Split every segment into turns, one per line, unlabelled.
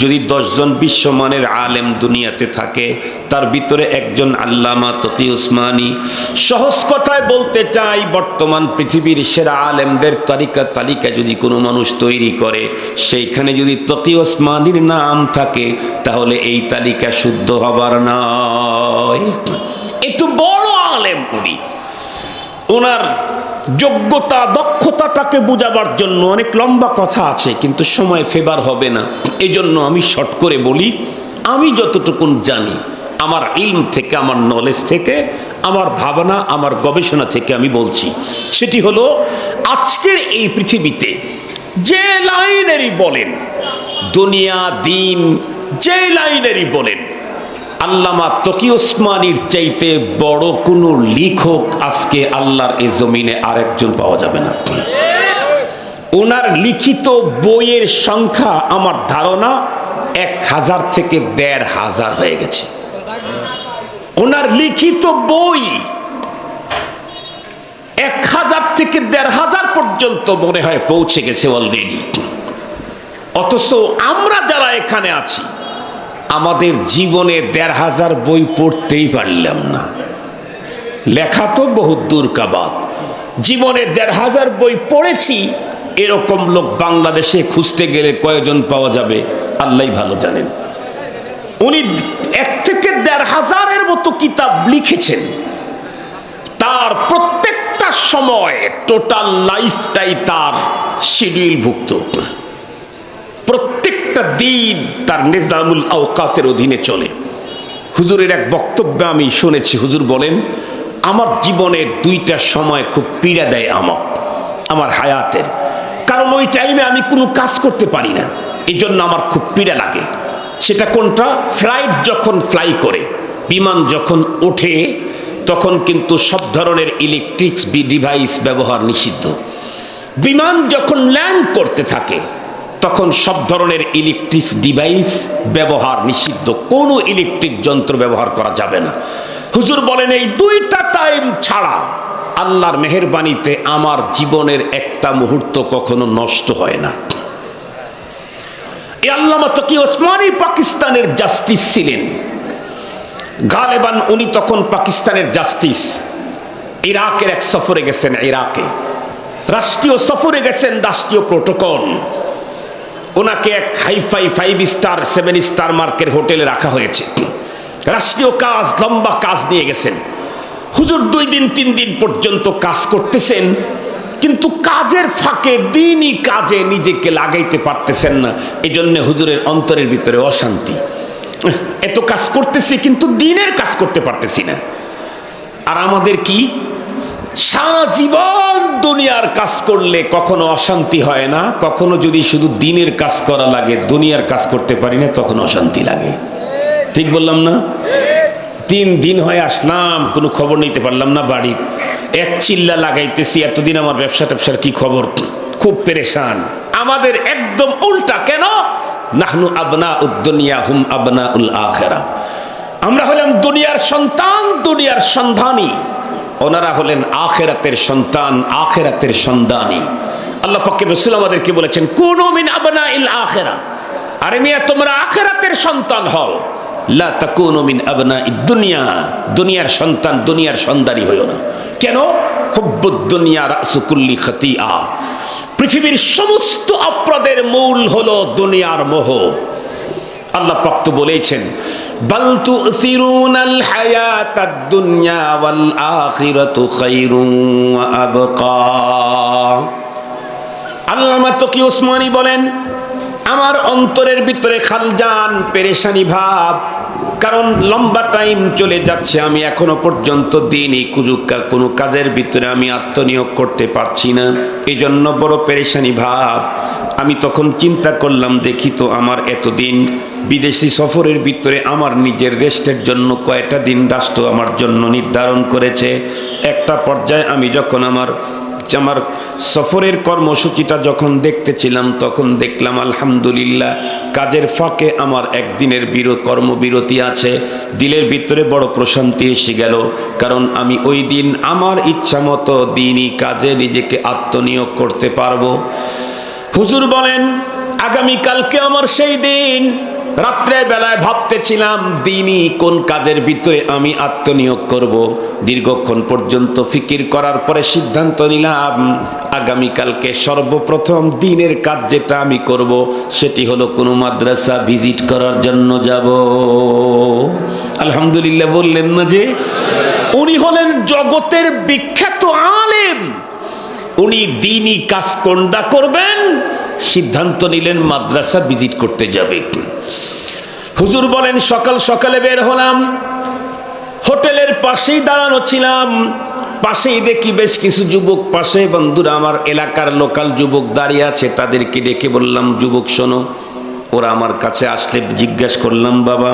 যদি দশজন বিশ্বমানের আলেম দুনিয়াতে থাকে, তার ভিতরে একজন আল্লামা তকি উসমানী সহজ কথায় বলতে চাই, বর্তমান পৃথিবীর সেরা আলেমদের তালিকা তালিকা যদি কোনো মানুষ তৈরি করে, সেইখানে যদি তকি ওসমানীর নাম থাকে, তাহলে এই তালিকা শুদ্ধ হবার নয়। একটু বড় আলেম উনি। ওনার যোগ্যতা, দক্ষতাটাকে বোঝাবার জন্য অনেক লম্বা কথা আছে, কিন্তু সময় ফেবার হবে না। এই জন্য আমি শর্ট করে বলি, আমি যতটুকুন জানি, আমার ইলম থেকে, আমার নলেজ থেকে, আমার ভাবনা, আমার গবেষণা থেকে আমি বলছি। সেটি হলো, আজকের এই পৃথিবীতে যে লাইনেরই বলেন, দুনিয়া, দিন, যে লাইনেরই বলেন আল্লামা তকি ওসমানীর চাইতে বড় কোনো লিখক আজকে আল্লাহর এই জমিনে আরেকজন পাওয়া যাবে না। ওনার লিখিত বইয়ের সংখ্যা আমার ধারণা এক হাজার থেকে দেড় হাজার হয়ে গেছে। ওনার লিখিত বই এক হাজার থেকে দেড় হাজার পর্যন্ত মনে হয় পৌঁছে গেছে অলরেডি অথচ আমরা যারা এখানে আছি আমাদের জীবনে দেড় হাজার বই পড়তেই পারলাম না। লেখা তো বহুত দূর কাবাদ জীবনে দেড় হাজার বই পড়েছি, এরকম লোক বাংলাদেশে খুঁজতে গেলে কয়জন পাওয়া যাবে, আল্লাহ ভালো জানেন। উনি এক থেকে দেড় হাজারের মতো কিতাব লিখেছেন। তার প্রত্যেকটা সময় টোটাল লাইফটাই তার শিডিউলভুক্ত প্রত্যেকটা দিন তার নিজামুল আওকাতের অধীনে চলে। হুজুরের এক বক্তব্যে আমি শুনেছি। হুজুর বলেন, আমার জীবনের দুইটা সময় খুব পীড়া দেয় আমার আমার হায়াতের। কারণ ওই টাইমে আমি কোনো কাজ করতে পারি না। এই জন্য আমার খুব পীড়া লাগে। সেটা কোনটা? ফ্লাইট যখন ফ্লাই করে, বিমান যখন ওঠে, তখন কিন্তু সব ধরনের ইলেকট্রিক ডিভাইস ব্যবহার নিষিদ্ধ। বিমান যখন ল্যান্ড করতে থাকে তখন সব ধরনের ইলেকট্রিক ডিভাইস ব্যবহার নিষিদ্ধ। কোনো ইলেকট্রিক যন্ত্র ব্যবহার করা যাবে না। হুজুর বলেন, এই দুইটা টাইম ছাড়া আল্লাহর মেহরবানিতে আমার জীবনের একটা মুহূর্ত কখনো নষ্ট হয় না। এই আল্লামা তকি ওসমানী পাকিস্তানের জাস্টিস ছিলেন। গালেবান উনি তখন পাকিস্তানের জাস্টিস ইরাকের এক সফরে গেছেন, ইরাকে। রাষ্ট্রীয় সফরে গেছেন, রাষ্ট্রীয় প্রোটোকল ওনাকে এক hi fi five star, seven star মার্কের হোটেলে রাখা হয়েছে। রাষ্ট্রীয় কাজ, লম্বা কাজ নিয়ে গেছেন। হুজুর দুই দিন, তিন দিন পর্যন্ত কাজ করতেছেন, কিন্তু কাজের ফাঁকে দিনই কাজে নিজেকে লাগাইতে পারতেছেন না। এই জন্য হুজুরের অন্তরের ভিতরে অশান্তি। এত কাজ করতেছি, কিন্তু দিনের কাজ করতে পারতেছি না। আর আমাদের কি? সারা জীবন দুনিয়ার কাজ করলে কখনো অশান্তি হয় না, কখনো যদি শুধু দিনের কাজ করা লাগে, দুনিয়ার কাজ করতে পারি না তখন অশান্তি লাগে। ঠিক বললাম না? তিন দিন হয়ে আসলাম, কোনো খবর নিতে পারলাম না বাড়ির এক চিল্লা লাগাইতেছি, এতদিন আমার ব্যবসা ট্যাবসার কি খবর? খুব পেরেশান। আমাদের একদম উল্টা, কেন? নাহনু আবনা উদ্দুনিয়া হুম আবনা উল আখেরা। আমরা হলাম দুনিয়ার সন্তান, দুনিয়ার সন্ধানী। ওনারা হলেন আখেরাতের সন্তান, আখেরাতের সন্ধানী। আল্লাহ পাকে রসুল আমাদেরকে বলেছেন, কোন মিন আবনা ইল আখেরা। আরে মিয়া, তোমরা আখেরাতের সন্তান হও। লা তাকুনু মিন আবনা দুনিয়া। দুনিয়ার সন্তান, দুনিয়ার সন্ধানী হইও না। কেন? হুব্বুদ দুনিয়া রাসুকুল্লি খতিয়া। পৃথিবীর সমস্ত অপরাধের মূল হলো দুনিয়ার মোহ। আল্লাহ পাক তো বলেছেন বালতু সিরুনাল হায়াতাদ দুনিয়া ওয়াল আখিরাতু খায়রুন ওয়া আবকা। আল্লামা তকি ওসমানী বলেন? আমার অন্তরের ভিতরে খালজান পেরেশানি ভাব, কারণ লম্বা টাইম চলে যাচ্ছে, আমি এখনও পর্যন্ত দিন এই কুজুকার কোনো কাজের ভিতরে আমি আত্মনিয়োগ করতে পারছি না। এই জন্য বড় পেরেশানি ভাব। আমি তখন চিন্তা করলাম, দেখি তো আমার এতদিন বিদেশি সফরের ভিতরে আমার নিজের রেস্টের জন্য কয়টা দিন রাষ্ট্র আমার জন্য নির্ধারণ করেছে। একটা পর্যায়ে আমি যখন আমার আমার সফরের কর্মসূচিটা যখন দেখতেছিলাম, তখন দেখলাম, আলহামদুলিল্লাহ, কাজের ফাঁকে আমার একদিনের বির, কর্মবিরতি আছে। দিলের ভিতরে বড় প্রশান্তি এসে গেল, কারণ আমি ওই দিন আমার ইচ্ছা মতো দিনই কাজে নিজেকে আত্মনিয়োগ করতে পারব। হুজুর বলেন, আগামীকালকে আমার সেই দিন রাত্রে বেলায় ভাবতেছিলাম, দিনই কোন কাজের ভিতরে আমি আত্মনিয়োগ করব। দীর্ঘক্ষণ পর্যন্ত ফিকির করার পরে সিদ্ধান্ত নিলাম, আগামীকালকে সর্বপ্রথম দিনের কাজ যেটা আমি করব, সেটি হলো কোনো মাদ্রাসা ভিজিট করার জন্য যাব। আলহামদুলিল্লাহ বললেন না যে? উনি হলেন জগতের বিখ্যাত আলেম। উনি দিনই কাজ কোনটা করবেন সিদ্ধান্ত নিলেন মাদ্রাসা ভিজিট করতে যাবে। হুজুর বলেন, সকাল সকালে বের হলাম, হোটেলের পাশেই দাঁড়ানো ছিলাম। পাশেই দেখি বেশ কিছু যুবক, পাশে বন্ধুরা, আমার এলাকার লোকাল যুবক দাঁড়িয়ে আছে, তাদেরকে ডেকে বললাম, যুবক, শোনো, ওরা আমার কাছে আসলে জিজ্ঞাসা করলাম, বাবা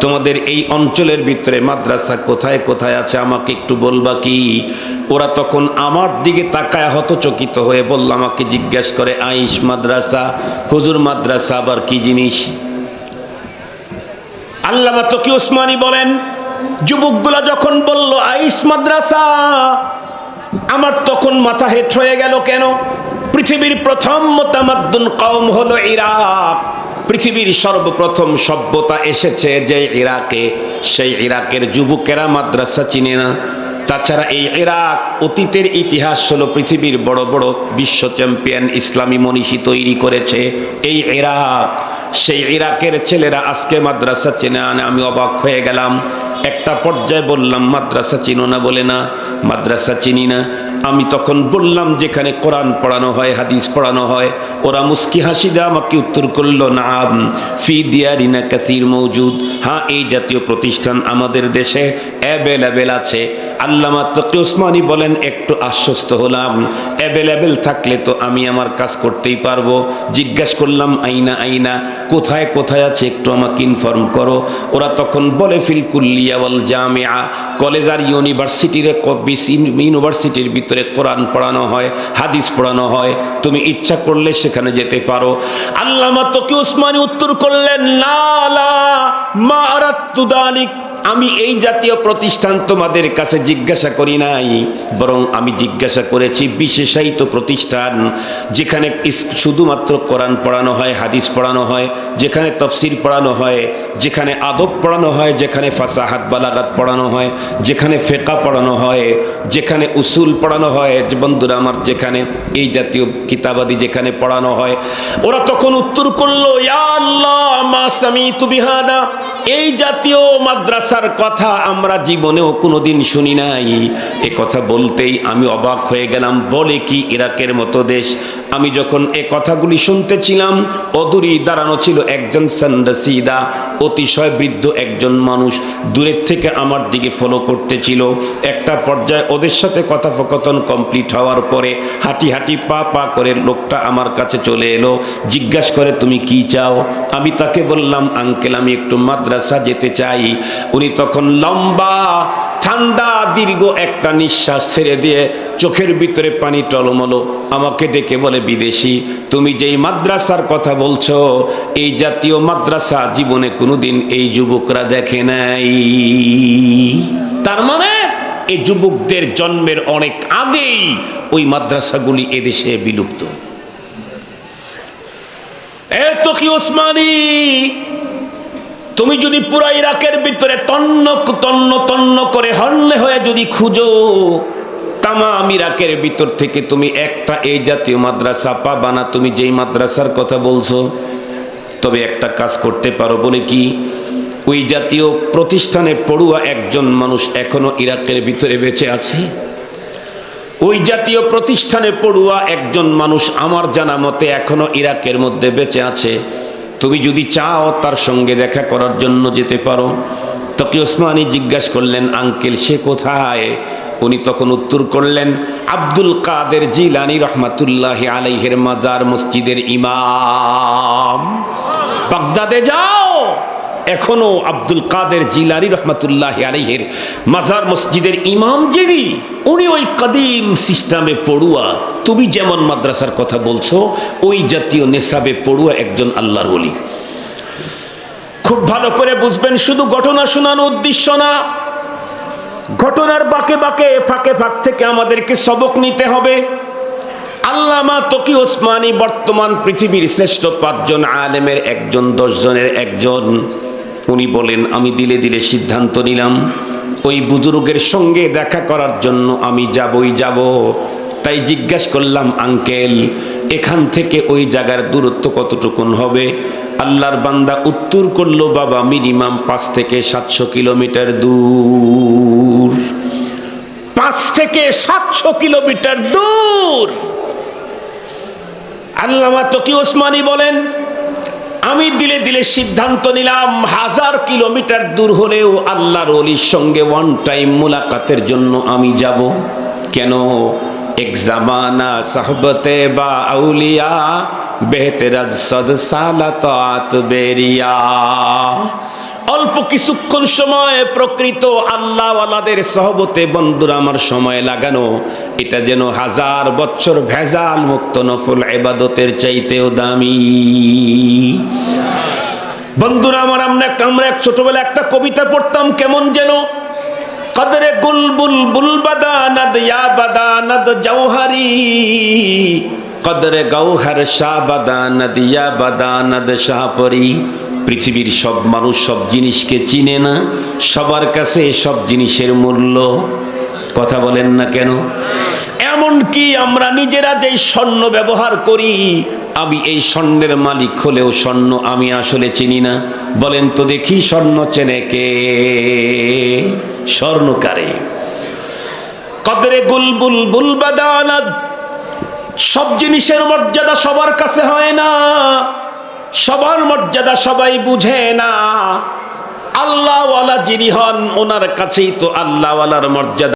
তোমাদের এই অঞ্চলের ভিতরে মাদ্রাসা কোথায় কোথায় আছে আমাকে একটু বলবা কি? ওরা তখন আমার দিকে তাকায় হতচকিত হয়ে বলল, আমাকে জিজ্ঞেস করে, আইস মাদ্রাসা? হুজুর মাদ্রাসা আবার কি জিনিস? আল্লামা তকি ওসমানী বলেন, যুবকগুলা যখন বলল, আইস মাদ্রাসা? আমার তখন মাথা হেট হয়ে গেল কেন? পৃথিবীর প্রথম মোতামাদ্দুন কওম হলো ইরাক। পৃথিবীর সর্বপ্রথম সভ্যতা এসেছে যে ইরাকে। সেই ইরাকের যুবকেরা মাদ্রাসা চিনে না। তাছাড়া এই ইরাক অতীতের ইতিহাস হলো পৃথিবীর বড় বড় বিশ্ব চ্যাম্পিয়ন ইসলামী মনীষী তৈরি করেছে। এই ইরাক, সেই ইরাকের ছেলেরা আজকে মাদ্রাসা চেনে আনে, আমি অবাক হয়ে গেলাম। একটা পর্যায়ে বললাম, মাদ্রাসা চিনো না বলে না, মাদ্রাসা চিনি না। আমি তখন বললাম যেখানে কোরআন পড়ানো হয়, হাদিস পড়ানো হয়, ওরা মুস্কি হাসি দিয়ে আমাকে উত্তর করল না ফি দিয়ারিনা কাসির মৌজুদ। হ্যাঁ এই জাতীয় প্রতিষ্ঠান আমাদের দেশে অ্যাভেলেবেল আছে। আল্লামা তকি ওসমানী বলেন, একটু আশ্বস্ত হলাম। অ্যাভেলেবেল থাকলে তো আমি আমার কাজ করতেই পারব। জিজ্ঞাস করলাম, আইনা আইনা, কোথায় কোথায় আছে? একটু আমাকে ইনফর্ম করো। ওরা তখন বলে, ফিল জামিয়া। কলেজ আর ইউনিভার্সিটির ইউনিভার্সিটির ভিতরে কোরআন পড়ানো হয়, হাদিস পড়ানো হয়, তুমি ইচ্ছা করলে সেখানে যেতে পারো। আল্লামা তোকে উসমানি উত্তর করলেন না মা দালিক আমি এই জাতীয় প্রতিষ্ঠান তোমাদের কাছে জিজ্ঞাসা করি নাই, বরং আমি জিজ্ঞাসা করেছি বিশেষায়িত প্রতিষ্ঠান, যেখানে শুধুমাত্র কোরআন পড়ানো হয়, হাদিস পড়ানো হয়, যেখানে তফসির পড়ানো হয়, যেখানে আদব পড়ানো হয়, যেখানে ফাসাহাত, বালাগাত পড়ানো হয়, যেখানে ফেকা পড়ানো হয়, যেখানে উসুল পড়ানো হয় বন্ধুরা আমার যেখানে এই জাতীয় কিতাবাদি যেখানে পড়ানো হয়, ওরা তখন উত্তর করল আল্লাহ, মা সামিতু বিহাদা। এই জাতীয় মাদ্রাসার কথা আমরা জীবনেও কোনোদিন শুনি নাই। এ কথা বলতেই আমি অবাক হয়ে গেলাম। বলে কি ইরাকের মতো দেশ? আমি যখন এ কথাগুলি শুনতেছিলাম অদূরই দাঁড়ানো ছিল একজন সান্দাসিদা, অতিশয় বৃদ্ধ একজন মানুষ, দূরের থেকে আমার দিকে ফলো করতেছিল। একটা পর্যায়ে ওদের সাথে কথোপকথন কমপ্লিট হওয়ার পরে হাঁটি হাঁটি পা পা করে লোকটা আমার কাছে চলে এলো, জিজ্ঞাসা করে, তুমি কি চাও? আমি তাকে বললাম, আঙ্কেল, আমি একটু মাদ্রাসা যেতে চাই। উনি তখন লম্বা ঠান্ডা দীর্ঘ একটা নিঃশ্বাস ছেড়ে দিয়ে চোখের ভিতরে পানি টলমলো। আমাকে ডেকে বলে, বিদেশি, তুমি যেই মাদ্রাসার কথা বলছো, এই জাতীয় মাদ্রাসা জীবনে কোনোদিন এই যুবকরা দেখে নাই। তার মানে এই যুবকদের জন্মের অনেক আগেই ওই মাদ্রাসাগুলি এদেশে বিলুপ্ত। এ তো কি ওসমানী তুমি যদি পুরা ইরাকের ভিতরে তন্ন তন্ন তন্ন করে হন্যে হয়ে যদি খুঁজো, তামাম ইরাকের ভিতর থেকে তুমি একটা এই জাতীয় মাদ্রাসা পাবা না। তুমি যেই মাদ্রাসার কথা বলছো, তবে একটা কাজ করতে পারো বলে কি? ওই জাতীয় প্রতিষ্ঠানে পড়ুয়া একজন মানুষ এখনও ইরাকের ভিতরে বেঁচে আছে? ওই জাতীয় প্রতিষ্ঠানে পড়ুয়া একজন মানুষ আমার জানা মতে এখনও ইরাকের মধ্যে বেঁচে আছে। তুমি যদি চাও তার সঙ্গে দেখা করার জন্য যেতে পারো। তকি ওসমানী জিজ্ঞাসা করলেন, আঙ্কেল, সে কোথায়? উনি তখন উত্তর করলেন, আব্দুল কাদের জিলানি রহমাতুল্লাহ আলাইহের মাজার মসজিদের ইমাম। বাগদাদে যাও এখনও আব্দুল কাদের জিলানি রহমাতুল্লাহ আলাইহের মাজার মসজিদের ইমাম যিনি, উনি ওই কদিম সিস্টেমে পড়ুয়া। তুমি যেমন মাদ্রাসার কথা বলছো, ওই জাতীয় নেশাবে পড়ুয়া একজন আল্লাহর ওলি। খুব ভালো করে বুঝবেন, শুধু ঘটনা শোনানো উদ্দেশ্য না, ঘটনার বাকে বাকে, ফাঁকে ফাঁক থেকে আমাদেরকে সবক নিতে হবে। আল্লামা তকি ওসমানী বর্তমান পৃথিবীর শ্রেষ্ঠ পাঁচজন আলেমের একজন, দশজনের একজন। উনি বলেন, আমি দিলে দিলে সিদ্ধান্ত নিলাম। ওই বুজুর্গের সঙ্গে দেখা করার জন্য আমি যাবই যাব। তাই জিজ্ঞাসা করলাম, আঙ্কেল, এখান থেকে ওই জায়গার দূরত্ব কতটুকুন হবে? আল্লাহর বান্দা উত্তর করল, বাবা, মিনিমাম পাঁচ থেকে সাতশো কিলোমিটার দূর। পাঁচ থেকে সাতশো কিলোমিটার দূর। আল্লামা তকি ওসমানী বলেন আমি দিলে দিলে সিদ্ধান্ত নিলাম, হাজার কিলোমিটার দূর হলেও আল্লাহর অলির সঙ্গে ওয়ান টাইম মোলাকাতের জন্য আমি যাব। কেন? এক জামানা সাহবতে বা আউলিয়া, বেহতেরাজ সদ সালাত বেরিয়া। অল্প কিছুক্ষণ সময় প্রকৃত আল্লাহওয়ালাদের সহবতে, বন্ধুরা, আমার সময় লাগানো। এটা যেন হাজার বছর ভেজাল মুক্ত নফল এবাদতের চাইতেও দামি। বন্ধুরা, আমার আমরা একটা আমরা এক ছোটবেলা একটা কবিতা পড়তাম, কেমন যেন? কদরে গুলবুল বুল বাদানাদ ইয়া বাদানাদ জৌহারি কদরে গৌহর শাহ বাদানাদ ইয়া বাদানাদ শাহপরি। পৃথিবীর সব মানুষ সব জিনিসকে চিনে না, সবার কাছে সব জিনিসের মূল্য। কথা বলেন না কেন? এমন কি আমরা নিজেরা যেই স্বর্ণ ব্যবহার করি, আমি এই স্বর্ণের মালিক হলেও স্বর্ণ আমি আসলে চিনি না। বলেন তো দেখি স্বর্ণ চেনে কে? স্বর্ণকারে কদরে গুলবুল বুল বাদানাদ সব জিনিসের মর্যাদা সবার কাছে হয় না। সবার মর্যাদা সবাই বুঝে না। আল্লাহওয়ালা যিনি হন ওনার কাছেই তো আল্লাহওয়ালার মর্যাদা।